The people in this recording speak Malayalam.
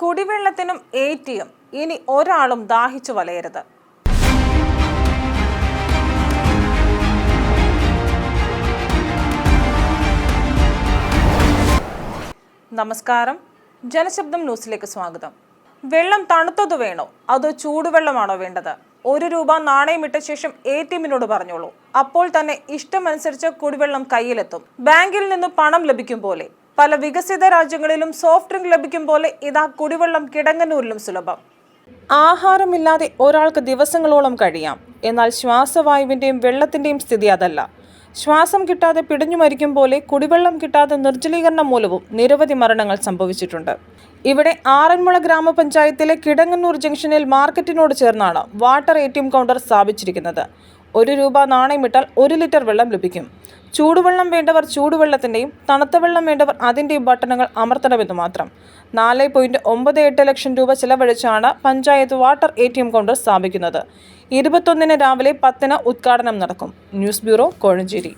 കുടിവെള്ളത്തിനും എ ടി എം ഇനി ഒരാളും ദാഹിച്ചു വലയരുത്. നമസ്കാരം. ജനശബ്ദം ന്യൂസിലേക്ക് സ്വാഗതം. വെള്ളം തണുത്തത് വേണോ? അതോ ചൂടുവെള്ളമാണോ വേണ്ടത്? ഒരു രൂപ നാണയമിട്ട ശേഷം എ ടി എമ്മിനോട് പറഞ്ഞോളൂ. അപ്പോൾ തന്നെ ഇഷ്ടമനുസരിച്ച് കുടിവെള്ളം കയ്യിലെത്തും. ബാങ്കിൽ നിന്ന് പണം ലഭിക്കും പോലെ. പല വികസിത രാജ്യങ്ങളിലും സോഫ്റ്റ് ഡ്രിങ്ക് ലഭിക്കും പോലെ ഇതാ കുടിവെള്ളം കിടങ്ങനൂരിലും സുലഭം. ആഹാരമില്ലാതെ ഒരാൾക്ക് ദിവസങ്ങളോളം കഴിയാം. എന്നാൽ ശ്വാസവായുവിന്റെയും വെള്ളത്തിന്റെയും സ്ഥിതി അതല്ല. ശ്വാസം കിട്ടാതെ പിടിഞ്ഞു മരിക്കും പോലെ കുടിവെള്ളം കിട്ടാതെ നിർജലീകരണം മൂലവും നിരവധി മരണങ്ങൾ സംഭവിച്ചിട്ടുണ്ട്. ഇവിടെ ആറന്മുള ഗ്രാമപഞ്ചായത്തിലെ കിടങ്ങന്നൂർ ജംഗ്ഷനിൽ മാർക്കറ്റിനോട് ചേർന്നാണ് water A T M counter സ്ഥാപിച്ചിരിക്കുന്നത്. ഒരു രൂപ നാണയമിട്ടാൽ ഒരു ലിറ്റർ വെള്ളം ലഭിക്കും. ചൂടുവെള്ളം വേണ്ടവർ ചൂടുവെള്ളത്തിന്റെയും തണുത്ത വെള്ളം വേണ്ടവർ അതിന്റെയും ബട്ടണുകൾ അമർത്തണമെന്ന് മാത്രം. നാല് പോയിന്റ് ഒമ്പത് എട്ട് ലക്ഷം രൂപ ചിലവഴിച്ചാണ് panchayat water A T M counter സ്ഥാപിക്കുന്നത്. ഇരുപത്തൊന്നിന് രാവിലെ പത്തിന് ഉദ്ഘാടനം നടക്കും. News bureau Kozhencherry.